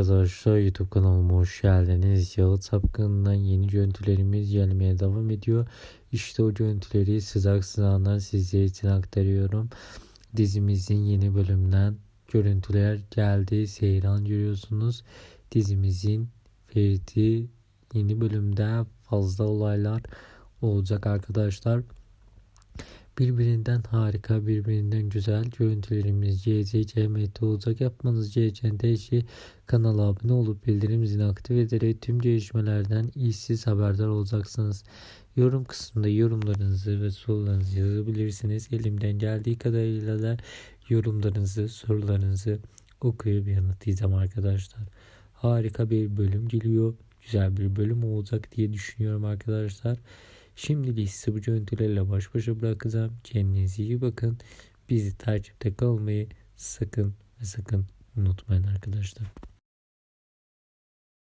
Arkadaşlar YouTube kanalıma hoş geldiniz. Yalı Tapkın'dan yeni görüntülerimiz gelmeye devam ediyor. İşte o görüntüleri sızak sızağından sizler için aktarıyorum. Dizimizin yeni bölümünden görüntüler geldi. Seyran görüyorsunuz. Dizimizin Ferit'i yeni bölümde fazla olaylar olacak arkadaşlar. Birbirinden harika, birbirinden güzel görüntülerimiz CCCMT olacak. Yapmanız gereken şey kanala abone olup bildirim zilini aktif ederek tüm gelişmelerden işsiz haberdar olacaksınız. Yorum kısmında yorumlarınızı ve sorularınızı yazabilirsiniz. Elimden geldiği kadarıyla da yorumlarınızı, sorularınızı okuyup yanıtlayacağım arkadaşlar. Harika bir bölüm geliyor. Güzel bir bölüm olacak diye düşünüyorum arkadaşlar. Şimdilik size bu görüntülerle baş başa bırakacağım. Kendinize iyi bakın. Bizi takipte kalmayı sakın ve sakın unutmayın arkadaşlar.